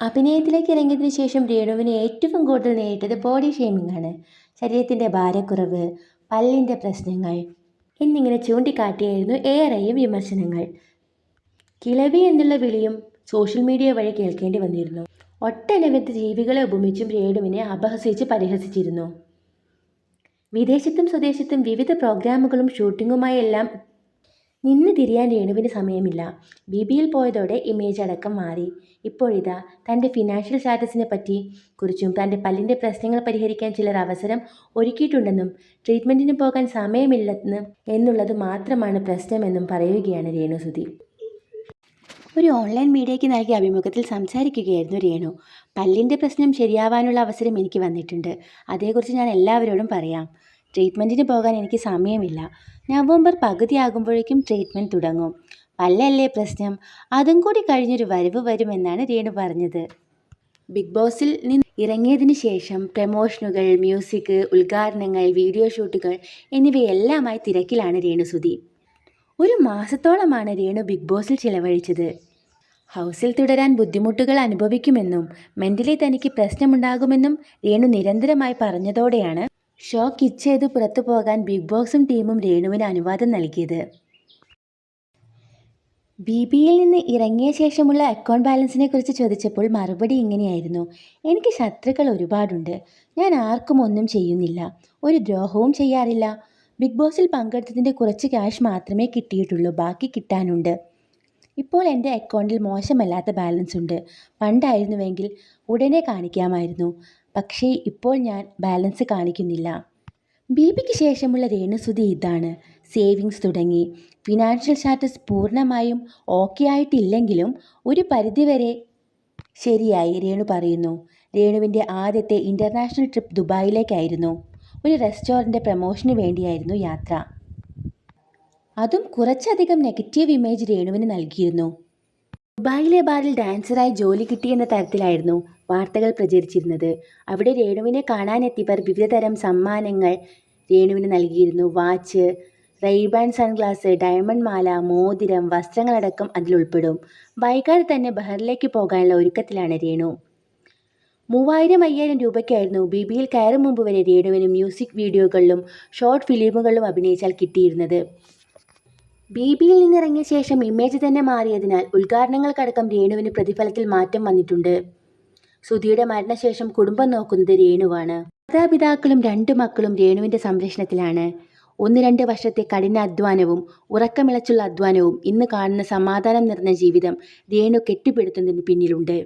അഭിനയത്തിലേക്ക് ഇറങ്ങിയതിന് ശേഷം രേണുവിന് ഏറ്റവും കൂടുതൽ നേരിട്ടത് ബോഡി ഷേമിംഗ് ആണ്. ശരീരത്തിന്റെ ഭാരക്കുറവ് പല്ലിന്റെ പ്രശ്നങ്ങൾ എന്നിങ്ങനെ ചൂണ്ടിക്കാട്ടിയായിരുന്നു ഏറെയും വിമർശനങ്ങൾ. കിളവി എന്നുള്ള വിളിയും സോഷ്യൽ മീഡിയ വഴി കേൾക്കേണ്ടി വന്നിരുന്നു. ഒട്ടനവധി ജീവികളെ ഉപമിച്ചും രേണുവിനെ അപഹസിച്ച് പരിഹസിച്ചിരുന്നു. വിദേശത്തും സ്വദേശത്തും വിവിധ പ്രോഗ്രാമുകളും ഷൂട്ടിങ്ങുമായെല്ലാം നിന്ന് തിരിയാൻ രേണുവിന് സമയമില്ല. ബി ബിയിൽ പോയതോടെ ഇമേജ് അടക്കം മാറി. ഇപ്പോഴിതാ തന്റെ ഫിനാൻഷ്യൽ സ്റ്റാറ്റസിനെ പറ്റി കുറിച്ചും തന്റെ പല്ലിന്റെ പ്രശ്നങ്ങൾ പരിഹരിക്കാൻ ചിലർ അവസരം ഒരുക്കിയിട്ടുണ്ടെന്നും ട്രീറ്റ്മെന്റിന് പോകാൻ സമയമില്ലെന്ന് എന്നുള്ളത് മാത്രമാണ് പ്രശ്നമെന്നും പറയുകയാണ് രേണുസുതി ഒരു ഓൺലൈൻ മീഡിയയ്ക്ക് നൽകിയ അഭിമുഖത്തിൽ സംസാരിക്കുകയായിരുന്നു രേണു. പല്ലിന്റെ പ്രശ്നം ശരിയാവാനുള്ള അവസരം എനിക്ക് വന്നിട്ടുണ്ട്. അതേക്കുറിച്ച് ഞാൻ എല്ലാവരോടും പറയാം. ട്രീറ്റ്മെന്റിന് പോകാൻ എനിക്ക് സമയമില്ല. നവംബർ പകുതിയാകുമ്പോഴേക്കും ട്രീറ്റ്മെന്റ് തുടങ്ങും. പല്ലല്ലേ പ്രശ്നം? അതും കൂടി കഴിഞ്ഞൊരു വരവ് വരുമെന്നാണ് രേണു പറഞ്ഞത്. ബിഗ് ബോസിൽ നിന്ന് ഇറങ്ങിയതിന് ശേഷം പ്രമോഷനുകൾ മ്യൂസിക് ഉദ്ഘാടനങ്ങൾ വീഡിയോ ഷൂട്ടുകൾ എന്നിവയെല്ലാമായി തിരക്കിലാണ് രേണുസുതി ഒരു മാസത്തോളമാണ് രേണു ബിഗ് ബോസിൽ ചിലവഴിച്ചത്. ഹൗസിൽ തുടരാൻ ബുദ്ധിമുട്ടുകൾ അനുഭവിക്കുമെന്നും മെന്റലി തനിക്ക് പ്രശ്നമുണ്ടാകുമെന്നും രേണു നിരന്തരമായി പറഞ്ഞതോടെയാണ് ഷോ കിച്ച് ചെയ്ത് പുറത്തു പോകാൻ ബിഗ് ബോസും ടീമും രേണുവിന് അനുവാദം നൽകിയത്. ബി ബിയിൽ നിന്ന് ഇറങ്ങിയ ശേഷമുള്ള അക്കൗണ്ട് ബാലൻസിനെ കുറിച്ച് ചോദിച്ചപ്പോൾ മറുപടി ഇങ്ങനെയായിരുന്നു. എനിക്ക് ശത്രുക്കൾ ഒരുപാടുണ്ട്. ഞാൻ ആർക്കും ഒന്നും ചെയ്യുന്നില്ല. ഒരു ദ്രോഹവും ചെയ്യാറില്ല. ബിഗ് ബോസിൽ പങ്കെടുത്തതിന്റെ കുറച്ച് ക്യാഷ് മാത്രമേ കിട്ടിയിട്ടുള്ളൂ. ബാക്കി കിട്ടാനുണ്ട്. ഇപ്പോൾ എന്റെ അക്കൗണ്ടിൽ മോശമല്ലാത്ത ബാലൻസ് ഉണ്ട്. പണ്ടായിരുന്നുവെങ്കിൽ ഉടനെ കാണിക്കാമായിരുന്നു. പക്ഷേ ഇപ്പോൾ ഞാൻ ബാലൻസ് കാണിക്കുന്നില്ല. ബി പിക്ക് ശേഷമുള്ള രേണുസുതി ഇതാണ്. സേവിങ്സ് തുടങ്ങി. ഫിനാൻഷ്യൽ സ്റ്റാറ്റസ് പൂർണമായും ഓക്കെ ആയിട്ടില്ലെങ്കിലും ഒരു പരിധിവരെ ശരിയായി രേണു പറയുന്നു. രേണുവിന്റെ ആദ്യത്തെ ഇന്റർനാഷണൽ ട്രിപ്പ് ദുബായിലേക്കായിരുന്നു. ഒരു റെസ്റ്റോറന്റ് പ്രമോഷന് വേണ്ടിയായിരുന്നു യാത്ര. അതും കുറച്ചധികം നെഗറ്റീവ് ഇമേജ് രേണുവിന് നൽകിയിരുന്നു. ദുബായിലെ ബാറിൽ ഡാൻസറായി ജോലി കിട്ടി എന്ന തരത്തിലായിരുന്നു വാർത്തകൾ പ്രചരിച്ചിരുന്നത്. അവിടെ രേണുവിനെ കാണാനെത്തിയവർ വിവിധതരം സമ്മാനങ്ങൾ രേണുവിന് നൽകിയിരുന്നു. വാച്ച് റെയ്ബാൻ സൺഗ്ലാസ് ഡയമണ്ട് മാല മോതിരം വസ്ത്രങ്ങളടക്കം അതിലുൾപ്പെടും വൈകാതെ തന്നെ ബഹറിലേക്ക് പോകാനുള്ള ഒരുക്കത്തിലാണ് രേണു. മൂവായിരം അയ്യായിരം രൂപയ്ക്കായിരുന്നു ബി ബിയിൽ കയറും മുമ്പ് വരെ രേണുവിന് മ്യൂസിക് വീഡിയോകളിലും ഷോർട്ട് ഫിലിമുകളിലും അഭിനയിച്ചാൽ കിട്ടിയിരുന്നത്. ബി ബിയിൽ നിന്നിറങ്ങിയ ശേഷം ഇമേജ് തന്നെ മാറിയതിനാൽ ഉദ്ഘാടനങ്ങൾക്കടക്കം രേണുവിന് പ്രതിഫലത്തിൽ മാറ്റം വന്നിട്ടുണ്ട്. സുധിയുടെ മരണശേഷം കുടുംബം നോക്കുന്നത് രേണുവാണ്. മാതാപിതാക്കളും രണ്ടു മക്കളും രേണുവിന്റെ സംരക്ഷണത്തിലാണ്. ഒന്ന് രണ്ട് വർഷത്തെ കഠിന അധ്വാനവും ഉറക്കമിളച്ചുള്ള അധ്വാനവും ഇന്ന് കാണുന്ന സമാധാനം നിറഞ്ഞ ജീവിതം രേണു കെട്ടിപ്പടുത്തുന്നതിന് പിന്നിലുണ്ട്.